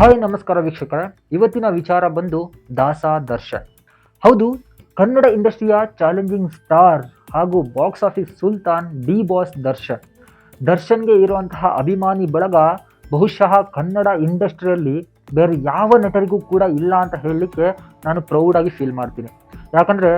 Hi, ನಮಸ್ಕಾರ ವೀಕ್ಷಕರ. ಇವತ್ತಿನ ವಿಚಾರ ಬಂದು ದಾಸ ದರ್ಶನ್. ಹೌದು, ಕನ್ನಡ ಇಂಡಸ್ಟ್ರಿಯ ಚಾಲೆಂಜಿಂಗ್ ಸ್ಟಾರ್ ಹಾಗೂ box office Sultan D boss Darshan. ದರ್ಶನ್ಗೆ ಇರುವಂತಹ ಅಭಿಮಾನಿ ಬಳಗ ಬಹುಶಃ ಕನ್ನಡ ಇಂಡಸ್ಟ್ರಿಯಲ್ಲಿ ಬೇರೆ ಯಾವ ನಟರಿಗೂ ಕೂಡ ಇಲ್ಲ ಅಂತ ಹೇಳಲಿಕ್ಕೆ ನಾನು ಪ್ರೌಡಾಗಿ ಫೀಲ್ ಮಾಡ್ತೀನಿ. ಯಾಕಂದರೆ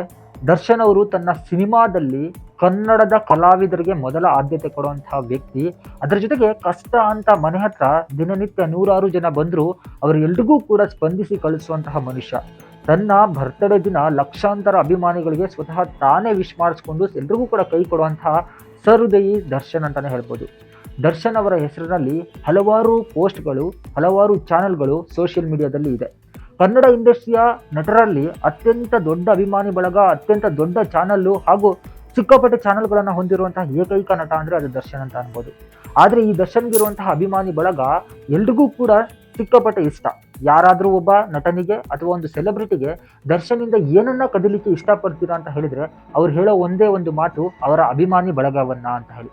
ದರ್ಶನ್ ಅವರು ತನ್ನ ಸಿನಿಮಾದಲ್ಲಿ ಕನ್ನಡದ ಕಲಾವಿದರಿಗೆ ಮೊದಲ ಆದ್ಯತೆ ಕೊಡುವಂತಹ ವ್ಯಕ್ತಿ. ಅದರ ಜೊತೆಗೆ ಕಷ್ಟ ಅಂತ ಮನೆ ಹತ್ರ ದಿನನಿತ್ಯ ನೂರಾರು ಜನ ಬಂದರೂ ಅವರೆಲ್ರಿಗೂ ಕೂಡ ಸ್ಪಂದಿಸಿ ಕಳಿಸುವಂತಹ ಮನುಷ್ಯ. ತನ್ನ ಬರ್ತ್ಡೇ ದಿನ ಲಕ್ಷಾಂತರ ಅಭಿಮಾನಿಗಳಿಗೆ ಸ್ವತಃ ತಾನೇ ವಿಶ್ ಮಾಡಿಸ್ಕೊಂಡು ಎಲ್ರಿಗೂ ಕೂಡ ಕೈ ಕೊಡುವಂತಹ ಸಹೃದಯಿ ದರ್ಶನ್ ಅಂತಲೇ ಹೇಳ್ಬೋದು. ದರ್ಶನ್ ಅವರ ಹೆಸರಿನಲ್ಲಿ ಹಲವಾರು ಪೋಸ್ಟ್ಗಳು, ಹಲವಾರು ಚಾನೆಲ್ಗಳು ಸೋಷಿಯಲ್ ಮೀಡಿಯಾದಲ್ಲಿ ಇದೆ. ಕನ್ನಡ ಇಂಡಸ್ಟ್ರಿಯ ನಟರಲ್ಲಿ ಅತ್ಯಂತ ದೊಡ್ಡ ಅಭಿಮಾನಿ ಬಳಗ, ಅತ್ಯಂತ ದೊಡ್ಡ ಚಾನಲ್ಲು ಹಾಗೂ ಚಿಕ್ಕಪಟ್ಟ ಚಾನಲ್ಗಳನ್ನು ಹೊಂದಿರುವಂತಹ ಏಕೈಕ ನಟ ಅಂದರೆ ಅದು ದರ್ಶನ್ ಅಂತ ಅನ್ಬೋದು. ಆದರೆ ಈ ದರ್ಶನ್ಗಿರುವಂತಹ ಅಭಿಮಾನಿ ಬಳಗ ಎಲ್ರಿಗೂ ಕೂಡ ಸಿಕ್ಕಾಪಟ್ಟೆ ಇಷ್ಟ. ಯಾರಾದರೂ ಒಬ್ಬ ನಟನಿಗೆ ಅಥವಾ ಒಂದು ಸೆಲೆಬ್ರಿಟಿಗೆ ದರ್ಶನಿಂದ ಏನನ್ನ ಕದಲಿಕ್ಕೆ ಇಷ್ಟಪಡ್ತೀರಾ ಅಂತ ಹೇಳಿದ್ರೆ ಅವ್ರು ಹೇಳೋ ಒಂದೇ ಒಂದು ಮಾತು, ಅವರ ಅಭಿಮಾನಿ ಬಳಗವನ್ನ ಅಂತ ಹೇಳಿ.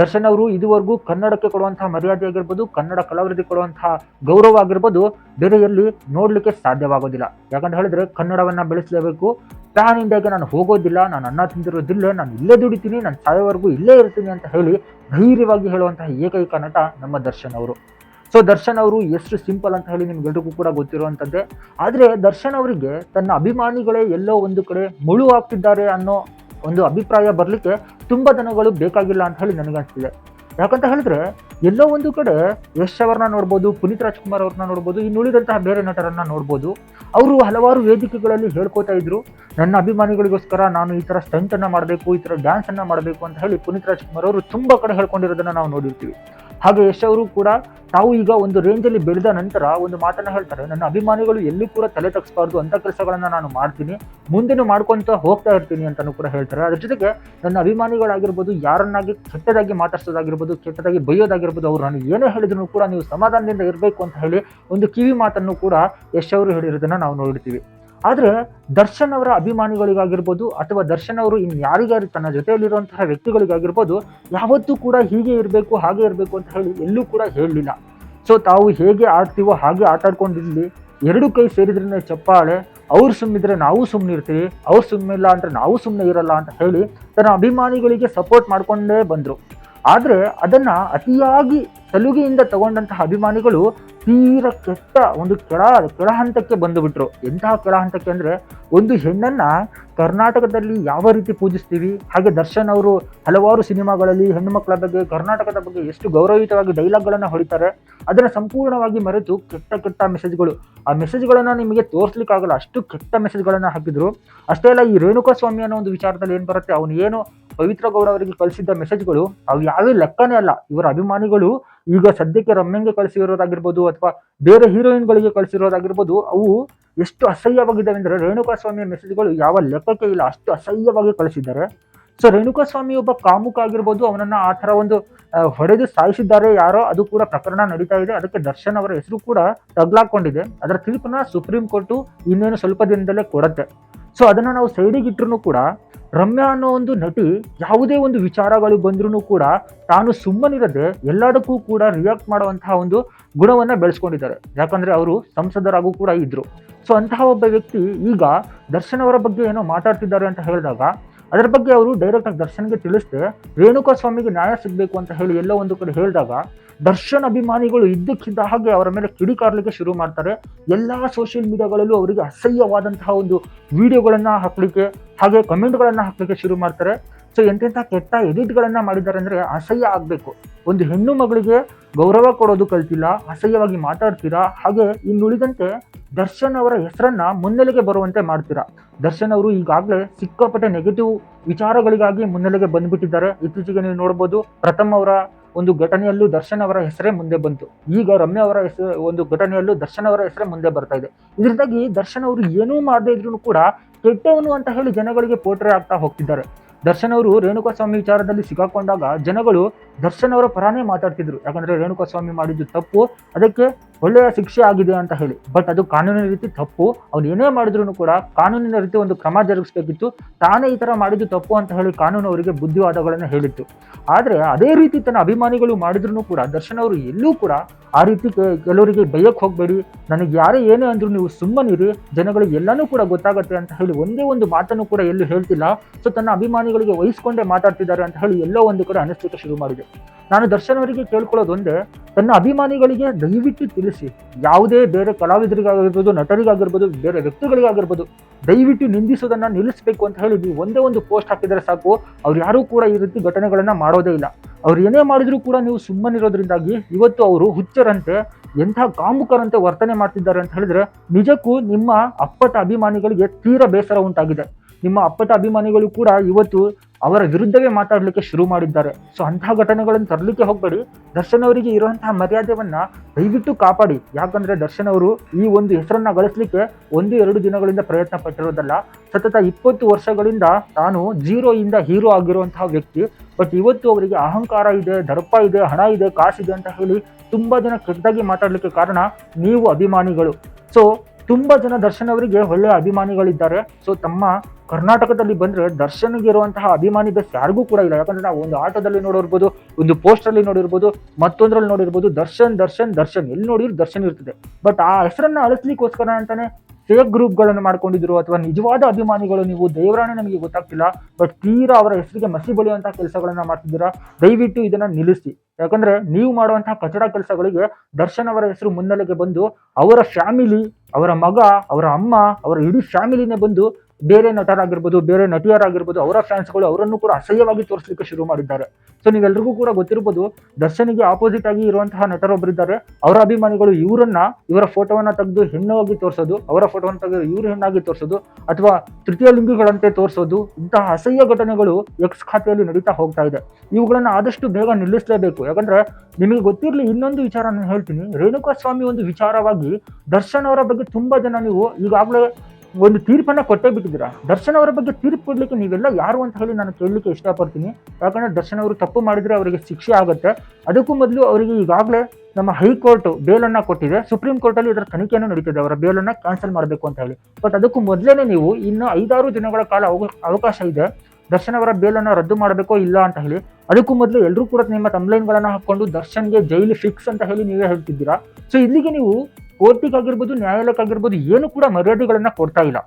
ದರ್ಶನ್ ಅವರು ಇದುವರೆಗೂ ಕನ್ನಡಕ್ಕೆ ಕೊಡುವಂತಹ ಮರ್ಯಾದೆ ಆಗಿರ್ಬೋದು, ಕನ್ನಡ ಕಲಾವಿದರಿಗೆ ಕೊಡುವಂತಹ ಗೌರವ ಆಗಿರ್ಬೋದು, ಬೇರೆಯಲ್ಲಿ ನೋಡಲಿಕ್ಕೆ ಸಾಧ್ಯವಾಗೋದಿಲ್ಲ. ಯಾಕಂತ ಹೇಳಿದ್ರೆ ಕನ್ನಡವನ್ನ ಬೆಳೆಸಲೇಬೇಕು. ಪ್ಯಾನ್ ಇಂಡಿಯಾಗೆ ನಾನು ಹೋಗೋದಿಲ್ಲ, ನಾನು ಅನ್ನ ತಿಂದಿರೋದಿಲ್ಲ, ನಾನು ಇಲ್ಲೇ ದುಡಿತೀನಿ, ನಾನು ಸಾಯೋವರೆಗೂ ಇಲ್ಲೇ ಇರ್ತೀನಿ ಅಂತ ಹೇಳಿ ಧೈರ್ಯವಾಗಿ ಹೇಳುವಂತಹ ಏಕೈಕ ನಟ ನಮ್ಮ ದರ್ಶನ್ ಅವರು. ಸೊ ದರ್ಶನ್ ಅವರು ಎಷ್ಟು ಸಿಂಪಲ್ ಅಂತ ಹೇಳಿ ನಿಮ್ಗೆಲ್ರಿಗೂ ಕೂಡ ಗೊತ್ತಿರುವಂಥದ್ದೇ ಆದರೆ ದರ್ಶನ್ ಅವರಿಗೆ ತನ್ನ ಅಭಿಮಾನಿಗಳೇ ಎಲ್ಲೋ ಒಂದು ಕಡೆ ಮುಳು ಆಗ್ತಿದ್ದಾರೆ ಅನ್ನೋ ಒಂದು ಅಭಿಪ್ರಾಯ ಬರಲಿಕ್ಕೆ ತುಂಬ ದನಗಳು ಬೇಕಾಗಿಲ್ಲ ಅಂತ ಹೇಳಿ ನನಗನ್ಸ್ತಿದೆ. ಯಾಕಂತ ಹೇಳಿದ್ರೆ, ಎಲ್ಲೋ ಒಂದು ಕಡೆ ಯಶ್ ಅವ್ರನ್ನ ನೋಡ್ಬೋದು, ಪುನೀತ್ ರಾಜ್ಕುಮಾರ್ ಅವ್ರನ್ನ ನೋಡ್ಬೋದು, ಇನ್ನು ಉಳಿದಂತಹ ಬೇರೆ ನಟರನ್ನ ನೋಡ್ಬೋದು. ಅವರು ಹಲವಾರು ವೇದಿಕೆಗಳಲ್ಲಿ ಹೇಳ್ಕೊತಾ ಇದ್ರು, ನನ್ನ ಅಭಿಮಾನಿಗಳಿಗೋಸ್ಕರ ನಾನು ಈ ಥರ ಸ್ಟಂಟನ್ನು ಮಾಡಬೇಕು, ಈ ಥರ ಡ್ಯಾನ್ಸನ್ನು ಮಾಡಬೇಕು ಅಂತ ಹೇಳಿ ಪುನೀತ್ ರಾಜ್ಕುಮಾರ್ ಅವರು ತುಂಬ ಕಡೆ ಹೇಳ್ಕೊಂಡಿರೋದನ್ನ ನಾವು ನೋಡಿರ್ತೀವಿ. ಹಾಗೆ ಯಶ್ ಅವರು ಕೂಡ ತಾವು ಈಗ ಒಂದು ರೇಂಜಲ್ಲಿ ಬೆಳೆದ ನಂತರ ಒಂದು ಮಾತನ್ನು ಹೇಳ್ತಾರೆ. ನನ್ನ ಅಭಿಮಾನಿಗಳು ಎಲ್ಲೂ ಕೂಡ ತಲೆ ತಗ್ಸ್ಬಾರ್ದು ಅಂತ ಕೆಲಸಗಳನ್ನ ನಾನು ಮಾಡ್ತೀನಿ. ಮುಂದೆನೂ ಮಾಡ್ಕೊಂತ ಹೋಗ್ತಾ ಇರ್ತೀನಿ ಅಂತಲೂ ಕೂಡ ಹೇಳ್ತಾರೆ. ಅದ್ರ ಜೊತೆಗೆ ನನ್ನ ಅಭಿಮಾನಿಗಳಾಗಿರ್ಬೋದು, ಯಾರನ್ನಾಗಿ ಕೆಟ್ಟದಾಗಿ ಮಾತಾಡ್ಸೋದಾಗಿರ್ಬೋದು, ಕೆಟ್ಟದಾಗಿ ಬೈಯೋದಾಗಿರ್ಬೋದು, ಅವ್ರು ನಾನು ಏನೇ ಹೇಳಿದ್ರು ಕೂಡ ನೀವು ಸಮಾಧಾನದಿಂದ ಇರಬೇಕು ಅಂತ ಹೇಳಿ ಒಂದು ಕಿವಿ ಮಾತನ್ನು ಕೂಡ ಯಶ್ ಅವರು ಹೇಳಿರೋದನ್ನ ನಾವು ನೋಡಿರ್ತೀವಿ. ಆದರೆ ದರ್ಶನ್ ಅವರ ಅಭಿಮಾನಿಗಳಿಗಾಗಿರ್ಬೋದು ಅಥವಾ ದರ್ಶನ್ ಅವರು ಇನ್ನು ಯಾರಿಗಾರು ತನ್ನ ಜೊತೆಯಲ್ಲಿರುವಂತಹ ವ್ಯಕ್ತಿಗಳಿಗಾಗಿರ್ಬೋದು ಯಾವತ್ತೂ ಕೂಡ ಹೀಗೆ ಇರಬೇಕು, ಹಾಗೆ ಇರಬೇಕು ಅಂತ ಹೇಳಿ ಎಲ್ಲೂ ಕೂಡ ಹೇಳಲಿಲ್ಲ. ಸೊ ತಾವು ಹೇಗೆ ಆಡ್ತೀವೋ ಹಾಗೆ ಆಟಾಡ್ಕೊಂಡಿರಲಿ ಎರಡು ಕೈ ಸೇರಿದ್ರೆ ಚಪ್ಪಾಳೆ, ಅವ್ರು ಸುಮ್ಮಿದ್ರೆ ನಾವು ಸುಮ್ಮನೆ ಇರ್ತೀವಿ, ಅವ್ರು ಸುಮ್ಮಿಲ್ಲ ಅಂದರೆ ನಾವು ಸುಮ್ಮನೆ ಇರಲ್ಲ ಅಂತ ಹೇಳಿ ತನ್ನ ಅಭಿಮಾನಿಗಳಿಗೆ ಸಪೋರ್ಟ್ ಮಾಡಿಕೊಂಡೇ ಬಂದರು. ಆದರೆ ಅದನ್ನು ಅತಿಯಾಗಿ ಸಲುಗೆಯಿಂದ ತಗೊಂಡಂತಹ ಅಭಿಮಾನಿಗಳು ತೀರ ಕೆಟ್ಟ ಒಂದು ಕೆಳ ಕೆಳ ಹಂತಕ್ಕೆ ಬಂದುಬಿಟ್ರು. ಎಂತಹ ಕೆಳ ಹಂತಕ್ಕೆ ಅಂದರೆ ಒಂದು ಹೆಣ್ಣನ್ನ ಕರ್ನಾಟಕದಲ್ಲಿ ಯಾವ ರೀತಿ ಪೂಜಿಸ್ತೀವಿ, ಹಾಗೆ ದರ್ಶನ್ ಅವರು ಹಲವಾರು ಸಿನಿಮಾಗಳಲ್ಲಿ ಹೆಣ್ಣು ಮಕ್ಕಳ ಬಗ್ಗೆ, ಕರ್ನಾಟಕದ ಬಗ್ಗೆ ಎಷ್ಟು ಗೌರವಯುತವಾಗಿ ಡೈಲಾಗ್ಗಳನ್ನು ಹೊಡಿತಾರೆ, ಅದನ್ನು ಸಂಪೂರ್ಣವಾಗಿ ಮರೆತು ಕೆಟ್ಟ ಕೆಟ್ಟ ಮೆಸೇಜ್ಗಳು. ಆ ಮೆಸೇಜ್ಗಳನ್ನು ನಿಮಗೆ ತೋರಿಸ್ಲಿಕ್ಕಾಗಲ್ಲ, ಅಷ್ಟು ಕೆಟ್ಟ ಮೆಸೇಜ್ಗಳನ್ನು ಹಾಕಿದ್ರು. ಅಷ್ಟೇ ಅಲ್ಲ, ಈ ರೇಣುಕಾ ಸ್ವಾಮಿ ಅನ್ನೋ ಒಂದು ವಿಚಾರದಲ್ಲಿ ಏನು ಬರುತ್ತೆ, ಅವನು ಏನು ಪವಿತ್ರ ಗೌಡ ಅವರಿಗೆ ಕಳಿಸಿದ್ದ ಮೆಸೇಜ್ಗಳು, ಅವು ಯಾವ ಲೆಕ್ಕನೇ ಅಲ್ಲ. ಇವರ ಅಭಿಮಾನಿಗಳು ಈಗ ಸದ್ಯಕ್ಕೆ ರಮ್ಯಂಗೆ ಕಳಿಸಿರೋದಾಗಿರ್ಬೋದು ಅಥವಾ ಬೇರೆ ಹೀರೋಯಿನ್ಗಳಿಗೆ ಕಳಿಸಿರೋದಾಗಿರ್ಬೋದು, ಅವು ಎಷ್ಟು ಅಸಹ್ಯವಾಗಿದ್ದಾವೆ ಅಂದರೆ ರೇಣುಕಾ ಸ್ವಾಮಿಯ ಮೆಸೇಜ್ಗಳು ಯಾವ ಲೆಕ್ಕಕ್ಕೆ ಇಲ್ಲ, ಅಷ್ಟು ಅಸಹ್ಯವಾಗಿ ಕಳಿಸಿದ್ದಾರೆ. ಸೊ ರೇಣುಕಾ ಸ್ವಾಮಿ ಒಬ್ಬ ಕಾಮುಕ ಆಗಿರ್ಬೋದು, ಅವನನ್ನ ಆ ಥರ ಒಂದು ಹೊಡೆದು ಸಾಯಿಸಿದ್ದಾರೆ ಯಾರೋ, ಅದು ಕೂಡ ಪ್ರಕರಣ ನಡೀತಾ ಇದೆ. ಅದಕ್ಕೆ ದರ್ಶನ್ ಅವರ ಹೆಸರು ಕೂಡ ತಗ್ಲಾಕೊಂಡಿದೆ. ಅದರ ತೀರ್ಪನ್ನ ಸುಪ್ರೀಂ ಕೋರ್ಟು ಇನ್ನೇನು ಸ್ವಲ್ಪ ದಿನದಲ್ಲೇ ಕೊಡುತ್ತೆ. ಸೊ ಅದನ್ನು ನಾವು ಸೈಡಿಗೆ ಇಟ್ರು ಕೂಡ ರಮ್ಯಾ ಅನ್ನೋ ಒಂದು ನಟಿ ಯಾವುದೇ ಒಂದು ವಿಚಾರಗಳು ಬಂದ್ರೂ ಕೂಡ ತಾನು ಸುಮ್ಮನಿರದೆ ಎಲ್ಲದಕ್ಕೂ ಕೂಡ ರಿಯಾಕ್ಟ್ ಮಾಡುವಂತಹ ಒಂದು ಗುಣವನ್ನ ಬೆಳೆಸ್ಕೊಂಡಿದ್ದಾರೆ. ಯಾಕಂದ್ರೆ ಅವರು ಸಂಸದರಾಗೂ ಕೂಡ ಇದ್ದರು ಸೊ ಅಂತಹ ಒಬ್ಬ ವ್ಯಕ್ತಿ ಈಗ ದರ್ಶನ್ ಅವರ ಬಗ್ಗೆ ಏನೋ ಮಾತಾಡ್ತಿದ್ದಾರೆ ಅಂತ ಹೇಳಿದಾಗ ಅದರ ಬಗ್ಗೆ ಅವರು ಡೈರೆಕ್ಟ್ ಆಗಿ ದರ್ಶನ್ಗೆ ತಿಳಿಸ್ದೆ, ರೇಣುಕಾ ಸ್ವಾಮಿಗೆ ನ್ಯಾಯ ಸಿಗಬೇಕು ಅಂತ ಹೇಳಿ ಎಲ್ಲೋ ಒಂದು ಕಡೆ ಹೇಳಿದಾಗ, ದರ್ಶನ್ ಅಭಿಮಾನಿಗಳು ಇದ್ದಕ್ಕಿದ್ದ ಹಾಗೆ ಅವರ ಮೇಲೆ ಕಿಡಿಕಾರ್ಲಿಕ್ಕೆ ಶುರು ಮಾಡ್ತಾರೆ. ಎಲ್ಲ ಸೋಷಿಯಲ್ ಮೀಡಿಯಾಗಳಲ್ಲೂ ಅವರಿಗೆ ಅಸಹ್ಯವಾದಂತಹ ಒಂದು ವಿಡಿಯೋಗಳನ್ನು ಹಾಕಲಿಕ್ಕೆ, ಹಾಗೆ ಕಮೆಂಟ್ಗಳನ್ನು ಹಾಕಲಿಕ್ಕೆ ಶುರು ಮಾಡ್ತಾರೆ. ಸೊ ಎಂತೆಂಥ ಕೆಟ್ಟ ಎಡಿಟ್ಗಳನ್ನು ಮಾಡಿದ್ದಾರೆ ಅಂದರೆ ಅಸಹ್ಯ ಆಗಬೇಕು. ಒಂದು ಹೆಣ್ಣು ಮಗಳಿಗೆ ಗೌರವ ಕೊಡೋದು ಕಲ್ತಿಲ್ಲ, ಅಸಹ್ಯವಾಗಿ ಮಾತಾಡ್ತೀರಾ? ಹಾಗೆ ಇನ್ನುಳಿದಂತೆ ದರ್ಶನ್ ಅವರ ಹೆಸರನ್ನ ಮುನ್ನೆಲೆಗೆ ಬರುವಂತೆ ಮಾಡ್ತೀರಾ? ದರ್ಶನ್ ಅವರು ಈಗಾಗಲೇ ಸಿಕ್ಕಾಪಟ್ಟೆ ನೆಗೆಟಿವ್ ವಿಚಾರಗಳಿಗಾಗಿ ಮುನ್ನೆಲೆಗೆ ಬಂದುಬಿಟ್ಟಿದ್ದಾರೆ. ಇತ್ತೀಚೆಗೆ ನೀವು ನೋಡ್ಬೋದು ಪ್ರಥಮ್ ಅವರ ಒಂದು ಘಟನೆಯಲ್ಲೂ ದರ್ಶನ್ ಅವರ ಹೆಸರೇ ಮುಂದೆ ಬಂತು. ಈಗ ರಮ್ಯ ಅವರ ಹೆಸರು, ಒಂದು ಘಟನೆಯಲ್ಲೂ ದರ್ಶನ್ ಅವರ ಹೆಸರೇ ಮುಂದೆ ಬರ್ತಾ ಇದೆ. ಇದರಿಂದಾಗಿ ದರ್ಶನ್ ಅವರು ಏನೂ ಮಾಡದೇ ಇದ್ರು ಕೂಡ ಕೆಟ್ಟವನು ಅಂತ ಹೇಳಿ ಜನಗಳಿಗೆ ಪೋಟ್ರೆ ಆಗ್ತಾ ಹೋಗ್ತಿದ್ದಾರೆ. ದರ್ಶನ್ ಅವರು ರೇಣುಕಾ ಸ್ವಾಮಿ ವಿಚಾರದಲ್ಲಿ ಸಿಕ್ಕಾಕೊಂಡಾಗ ಜನಗಳು ದರ್ಶನ್ ಅವರ ಪರಾನೇ ಮಾತಾಡ್ತಿದ್ರು. ಯಾಕಂದ್ರೆ ರೇಣುಕಾ ಸ್ವಾಮಿ ಮಾಡಿದ್ದು ತಪ್ಪು. ಅದಕ್ಕೆ ಒಳ್ಳೆಯ ಶಿಕ್ಷೆ ಆಗಿದೆ ಅಂತ ಹೇಳಿ. ಬಟ್ ಅದು ಕಾನೂನಿನ ರೀತಿ ತಪ್ಪು. ಅವ್ನು ಏನೇ ಮಾಡಿದ್ರು ಕೂಡ ಕಾನೂನಿನ ರೀತಿ ಒಂದು ಕ್ರಮ ಜರುಗಿಸಬೇಕಿತ್ತು. ತಾನೇ ಈ ಥರ ಮಾಡಿದ್ದು ತಪ್ಪು ಅಂತ ಹೇಳಿ ಕಾನೂನು ಅವರಿಗೆ ಬುದ್ಧಿವಾದಗಳನ್ನು ಹೇಳಿತ್ತು. ಆದರೆ ಅದೇ ರೀತಿ ತನ್ನ ಅಭಿಮಾನಿಗಳು ಮಾಡಿದ್ರು ಕೂಡ, ದರ್ಶನ್ ಅವರು ಎಲ್ಲೂ ಕೂಡ ಆ ರೀತಿ ಕೆಲವರಿಗೆ ಬೈಯಕ್ಕೆ ಹೋಗಬೇಡಿ. ನನಗೆ ಯಾರೇ ಏನೇ ಅಂದ್ರು ನೀವು ಸುಮ್ಮನಿರಿ. ಜನಗಳಿಗೆ ಎಲ್ಲನೂ ಕೂಡ ಗೊತ್ತಾಗುತ್ತೆ ಅಂತ ಹೇಳಿ ಒಂದೇ ಒಂದು ಮಾತನ್ನು ಕೂಡ ಎಲ್ಲೂ ಹೇಳ್ತಿಲ್ಲ. ಸೊ ತನ್ನ ಅಭಿಮಾನಿಗಳಿಗೆ ವಹಿಸ್ಕೊಂಡೇ ಮಾತಾಡ್ತಿದ್ದಾರೆ ಅಂತ ಹೇಳಿ ಎಲ್ಲೋ ಒಂದು ಕಡೆ ಅನಿಸ್ಲಿಕ್ಕೆ ಶುರು ಮಾಡಿದೆ. ನಾನು ದರ್ಶನ್ ಅವರಿಗೆ ಕೇಳ್ಕೊಳ್ಳೋದು ಒಂದೇ ತನ್ನ ಅಭಿಮಾನಿಗಳಿಗೆ ದಯವಿಟ್ಟು ತಿಳಿಸಿ ಯಾವುದೇ ಬೇರೆ ಕಲಾವಿದರಿಗಾಗಿರ್ಬೋದು, ನಟರಿಗಾಗಿರ್ಬೋದು, ಬೇರೆ ವ್ಯಕ್ತಿಗಳಿಗಾಗಿರ್ಬೋದು, ದಯವಿಟ್ಟು ನಿಂದಿಸೋದನ್ನ ನಿಲ್ಲಿಸಬೇಕು ಅಂತ ಹೇಳಿ ನೀವು ಒಂದೇ ಒಂದು ಪೋಸ್ಟ್ ಹಾಕಿದರೆ ಸಾಕು. ಅವ್ರು ಯಾರೂ ಕೂಡ ಈ ರೀತಿ ಘಟನೆಗಳನ್ನು ಮಾಡೋದೇ ಇಲ್ಲ. ಅವ್ರು ಏನೇ ಮಾಡಿದರೂ ಕೂಡ ನೀವು ಸುಮ್ಮನಿರೋದ್ರಿಂದಾಗಿ ಇವತ್ತು ಅವರು ಹುಚ್ಚರಂತೆ, ಎಂಥ ಕಾಮುಕರಂತೆ ವರ್ತನೆ ಮಾಡ್ತಿದ್ದಾರೆ ಅಂತ ಹೇಳಿದ್ರೆ ನಿಜಕ್ಕೂ ನಿಮ್ಮ ಅಪ್ಪಟ ಅಭಿಮಾನಿಗಳಿಗೆ ತೀರ ಬೇಸರ ಉಂಟಾಗಿದೆ. ನಿಮ್ಮ ಅಪ್ಪಟ ಅಭಿಮಾನಿಗಳು ಕೂಡ ಇವತ್ತು ಅವರ ವಿರುದ್ಧವೇ ಮಾತಾಡಲಿಕ್ಕೆ ಶುರು ಮಾಡಿದ್ದಾರೆ. ಸೊ ಅಂತಹ ಘಟನೆಗಳನ್ನು ತರಲಿಕ್ಕೆ ಹೋಗಬೇಡಿ. ದರ್ಶನ್ ಅವರಿಗೆ ಇರುವಂತಹ ಮರ್ಯಾದೆಯನ್ನು ದಯವಿಟ್ಟು ಕಾಪಾಡಿ. ಯಾಕಂದ್ರೆ ದರ್ಶನ್ ಅವರು ಈ ಒಂದು ಹೆಸರನ್ನ ಗಳಿಸಲಿಕ್ಕೆ ಒಂದು, ಎರಡು ದಿನಗಳಿಂದ ಪ್ರಯತ್ನ ಪಟ್ಟಿರೋದಲ್ಲ. ಸತತ ಇಪ್ಪತ್ತು ವರ್ಷಗಳಿಂದ ತಾನು ಇಂದ ಹೀರೋ ಆಗಿರುವಂತಹ ವ್ಯಕ್ತಿ. ಬಟ್ ಇವತ್ತು ಅವರಿಗೆ ಅಹಂಕಾರ ಇದೆ, ದರ್ಪ ಇದೆ, ಹಣ ಇದೆ, ಕಾಸಿದೆ ಅಂತ ಹೇಳಿ ತುಂಬಾ ಜನ ಕೆಟ್ಟದಾಗಿ ಮಾತಾಡಲಿಕ್ಕೆ ಕಾರಣ ನೀವು ಅಭಿಮಾನಿಗಳು. ಸೊ ತುಂಬಾ ಜನ ದರ್ಶನ್ ಅವರಿಗೆ ಒಳ್ಳೆಯ ಅಭಿಮಾನಿಗಳಿದ್ದಾರೆ. ಸೊ ತಮ್ಮ ಕರ್ನಾಟಕದಲ್ಲಿ ಬಂದ್ರೆ ದರ್ಶನ್ಗೆ ಇರುವಂತಹ ಅಭಿಮಾನಿ ಬಸ್ ಯಾರಿಗೂ ಕೂಡ ಇಲ್ಲ. ಯಾಕಂದ್ರೆ ನಾವು ಒಂದು ಆಟೋದಲ್ಲಿ ನೋಡಿರ್ಬೋದು, ಒಂದು ಪೋಸ್ಟರ್ ಅಲ್ಲಿ ನೋಡಿರ್ಬೋದು, ಮತ್ತೊಂದ್ರಲ್ಲಿ ನೋಡಿರ್ಬೋದು, ದರ್ಶನ್ ದರ್ಶನ್ ದರ್ಶನ್. ಎಲ್ಲಿ ನೋಡಿದ್ರು ದರ್ಶನ್ ಇರ್ತದೆ. ಬಟ್ ಆ ಹೆಸರನ್ನ ಅಳಿಸ್ಲಿಕ್ಕೋಸ್ಕರ ಅಂತಾನೆ ಫೇಕ್ ಗ್ರೂಪ್ಗಳನ್ನು ಮಾಡ್ಕೊಂಡಿದ್ರು ಅಥವಾ ನಿಜವಾದ ಅಭಿಮಾನಿಗಳು ನೀವು ದೇವರಾಣೆ ನಮಗೆ ಗೊತ್ತಾಗ್ತಿಲ್ಲ ಬಟ್ ತೀರಾ ಅವರ ಹೆಸರಿಗೆ ಮಸಿ ಬಳಿಯುವಂತಹ ಕೆಲಸಗಳನ್ನು ಮಾಡ್ತಿದ್ದೀರಾ, ದಯವಿಟ್ಟು ಇದನ್ನ ನಿಲ್ಲಿಸಿ. ಯಾಕಂದ್ರೆ ನೀವು ಮಾಡುವಂತಹ ಕಚಡ ಕೆಲಸಗಳಿಗೆ ದರ್ಶನ್ ಅವರ ಹೆಸರು ಮುನ್ನೆಲೆಗೆ ಬಂದು ಅವರ ಫ್ಯಾಮಿಲಿ, ಅವರ ಮಗ, ಅವರ ಅಮ್ಮ, ಅವರ ಇಡೀ ಫ್ಯಾಮಿಲಿನೇ ಬಂದು ಬೇರೆ ನಟರಾಗಿರ್ಬೋದು ಬೇರೆ ನಟಿಯರಾಗಿರ್ಬೋದು ಅವರ ಫ್ಯಾನ್ಸ್ಗಳು ಅವರನ್ನು ಕೂಡ ಅಸಹ್ಯವಾಗಿ ತೋರಿಸಲಿಕ್ಕೆ ಶುರು ಮಾಡಿದ್ದಾರೆ. ಸೊ ನೀವೆಲ್ರಿಗೂ ಕೂಡ ಗೊತ್ತಿರ್ಬೋದು, ದರ್ಶನಿಗೆ ಆಪೋಸಿಟ್ ಆಗಿ ಇರುವಂತಹ ನಟರೊಬ್ಬರಿದ್ದಾರೆ ಅವರ ಅಭಿಮಾನಿಗಳು ಇವರನ್ನ, ಇವರ ಫೋಟೋವನ್ನು ತೆಗೆದು ಹೆಣ್ಣಾಗಿ ತೋರಿಸೋದು, ಅವರ ಫೋಟೋವನ್ನು ತೆಗೆದು ಇವರು ಹೆಣ್ಣಾಗಿ ತೋರಿಸೋದು, ಅಥವಾ ತೃತೀಯ ಲಿಂಗಿಗಳಂತೆ ತೋರಿಸೋದು, ಇಂತಹ ಅಸಹ್ಯ ಘಟನೆಗಳು ಎಕ್ಸ್ ಖಾತೆಯಲ್ಲಿ ನಡೀತಾ ಹೋಗ್ತಾ ಇದೆ. ಇವುಗಳನ್ನು ಆದಷ್ಟು ಬೇಗ ನಿಲ್ಲಿಸಲೇಬೇಕು. ಯಾಕಂದ್ರೆ ನಿಮಗೆ ಗೊತ್ತಿರಲಿ, ಇನ್ನೊಂದು ವಿಚಾರ ನಾನು ಹೇಳ್ತೀನಿ. ರೇಣುಕಾ ಸ್ವಾಮಿ ಒಂದು ವಿಚಾರವಾಗಿ ದರ್ಶನ್ ಅವರ ಬಗ್ಗೆ ತುಂಬಾ ಜನ ನೀವು ಈಗಾಗಲೇ ಒಂದು ತೀರ್ಪನ್ನ ಕೊಟ್ಟೇ ಬಿಟ್ಟಿದ್ದೀರಾ? ದರ್ಶನ್ ಅವರ ಬಗ್ಗೆ ತೀರ್ಪು ಕೊಡಲಿಕ್ಕೆ ನೀವೆಲ್ಲ ಯಾರು ಅಂತ ಹೇಳಿ ನಾನು ಕೇಳಲಿಕ್ಕೆ ಇಷ್ಟಪಡ್ತೀನಿ. ಯಾಕಂದರೆ ದರ್ಶನ್ ಅವರು ತಪ್ಪು ಮಾಡಿದರೆ ಅವರಿಗೆ ಶಿಕ್ಷೆ ಆಗುತ್ತೆ. ಅದಕ್ಕೂ ಮೊದಲು ಅವರಿಗೆ ಈಗಾಗಲೇ ನಮ್ಮ ಹೈಕೋರ್ಟ್ ಬೇಲನ್ನು ಕೊಟ್ಟಿದೆ. ಸುಪ್ರೀಂ ಕೋರ್ಟಲ್ಲಿ ಇದರ ತನಿಖೆಯನ್ನು ನಡೀತಿದೆ. ಅವರ ಬೇಲನ್ನು ಕ್ಯಾನ್ಸಲ್ ಮಾಡಬೇಕು ಅಂತ ಹೇಳಿ. ಬಟ್ ಅದಕ್ಕೂ ಮೊದಲೇ ನೀವು ಇನ್ನು ಐದಾರು ದಿನಗಳ ಕಾಲ ಅವ- ಅವಕಾಶ ಇದೆ. ದರ್ಶನ್ ಅವರ ಬೇಲನ್ನು ರದ್ದು ಮಾಡಬೇಕೋ ಇಲ್ಲ ಅಂತ ಹೇಳಿ, ಅದಕ್ಕೂ ಮೊದಲು ಎಲ್ಲರೂ ಕೂಡ ನಿಮ್ಮ ತಮ್ಲೈನ್ಗಳನ್ನು ಹಾಕೊಂಡು ದರ್ಶನ್ಗೆ ಜೈಲು ಫಿಕ್ಸ್ ಅಂತ ಹೇಳಿ ನೀವೇ ಹೇಳ್ತಿದ್ದೀರಾ? ಸೊ ಇಲ್ಲಿಗೆ ನೀವು ಕೋರ್ಟಿಗಾಗಿರ್ಬೋದು, ನ್ಯಾಯಾಲಯಕ್ಕಾಗಿರ್ಬೋದು, ಏನು ಕೂಡ ಮರ್ಯಾದೆಗಳನ್ನು ಕೊಡ್ತಾ ಇಲ್ಲ.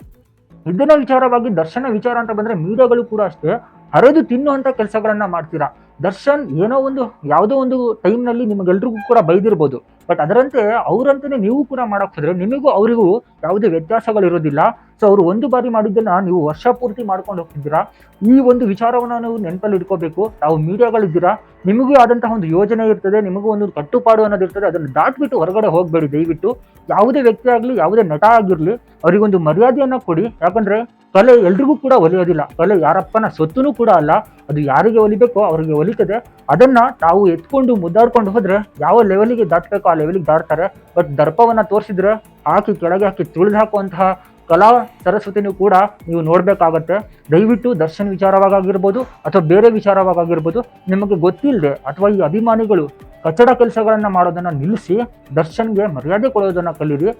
ಇದನ್ನ ವಿಚಾರವಾಗಿ ದರ್ಶನ ವಿಚಾರ ಅಂತ ಬಂದ್ರೆ ಮೀಡಿಯಾಗಳು ಕೂಡ ಅಷ್ಟೇ, ಹರಿದು ತಿನ್ನುವಂಥ ಕೆಲಸಗಳನ್ನು ಮಾಡ್ತೀರಾ? ದರ್ಶನ್ ಏನೋ ಒಂದು, ಯಾವುದೋ ಒಂದು ಟೈಮ್ನಲ್ಲಿ ನಿಮಗೆಲ್ರಿಗೂ ಕೂಡ ಬೈದಿರ್ಬೋದು. ಬಟ್ ಅದರಂತೆ ಅವರಂತೂ ನೀವು ಕೂಡ ಮಾಡಕ್ಕೆ ಹೋದ್ರೆ ನಿಮಗೂ ಅವರಿಗೂ ಯಾವುದೇ ವ್ಯತ್ಯಾಸಗಳಿರೋದಿಲ್ಲ ಸೊ ಅವರು ಒಂದು ಬಾರಿ ಮಾಡಿದ್ದನ್ನ ನೀವು ವರ್ಷ ಪೂರ್ತಿ ಮಾಡ್ಕೊಂಡು ಹೋಗ್ತಿದ್ದೀರಾ? ಈ ಒಂದು ವಿಚಾರವನ್ನು ನೀವು ನೆನಪಲ್ಲಿ ಇಟ್ಕೋಬೇಕು. ತಾವು ಮೀಡಿಯಾಗಳಿದ್ದೀರಾ ನಿಮಗೂ ಆದಂತಹ ಒಂದು ಯೋಜನೆ ಇರ್ತದೆ. ನಿಮಗೂ ಒಂದು ಕಟ್ಟುಪಾಡು ಅನ್ನೋದು ಇರ್ತದೆ. ಅದನ್ನು ದಾಟ್ಬಿಟ್ಟು ಹೊರಗಡೆ ಹೋಗಬೇಡಿ. ದಯವಿಟ್ಟು ಯಾವುದೇ ವ್ಯಕ್ತಿ ಆಗಲಿ, ಯಾವುದೇ ನಟ ಆಗಿರಲಿ, ಅವರಿಗೊಂದು ಮರ್ಯಾದೆಯನ್ನ ಕೊಡಿ. ಯಾಕಂದ್ರೆ ಕಲೆ ಎಲ್ರಿಗೂ ಕೂಡ ಒಲಿಯೋದಿಲ್ಲ. ಕಲೆ ಯಾರಪ್ಪನ ಸೊತ್ತುನೂ ಕೂಡ ಅಲ್ಲ. ಅದು ಯಾರಿಗೆ ಒಲಿಬೇಕೋ ಅವರಿಗೆ ಒಲಿತದೆ. ಅದನ್ನ ತಾವು ಎತ್ಕೊಂಡು ಮುದ್ದಾಡ್ಕೊಂಡು ಹೋದ್ರೆ ಯಾವ ಲೆವೆಲಿಗೆ ದಾಟ್ಬೇಕೋ ಆ ಲೆವೆಲಿಗೆ ದಾಡ್ತಾರೆ. ಬಟ್ ದರ್ಪವನ್ನು ತೋರಿಸಿದ್ರೆ ಹಾಕಿ ಕೆಳಗೆ ಹಾಕಿ ತುಳಿದು ಹಾಕುವಂತಹ ಕಲಾ ಸರಸ್ವತಿನೂ ಕೂಡ ನೀವು ನೋಡಬೇಕಾಗತ್ತೆ. ದಯವಿಟ್ಟು ದರ್ಶನ್ ವಿಚಾರವಾಗಿರ್ಬೋದು ಅಥವಾ ಬೇರೆ ವಿಚಾರವಾಗಿರ್ಬೋದು ನಿಮಗೆ ಗೊತ್ತಿಲ್ಲದೆ ಅಥವಾ ಈ ಅಭಿಮಾನಿಗಳು ಕಚಡ ಕೆಲಸಗಳನ್ನು ಮಾಡೋದನ್ನು ನಿಲ್ಲಿಸಿ ದರ್ಶನ್ಗೆ ಮರ್ಯಾದೆ ಕೊಡೋದನ್ನು ಕಲೀರಿ.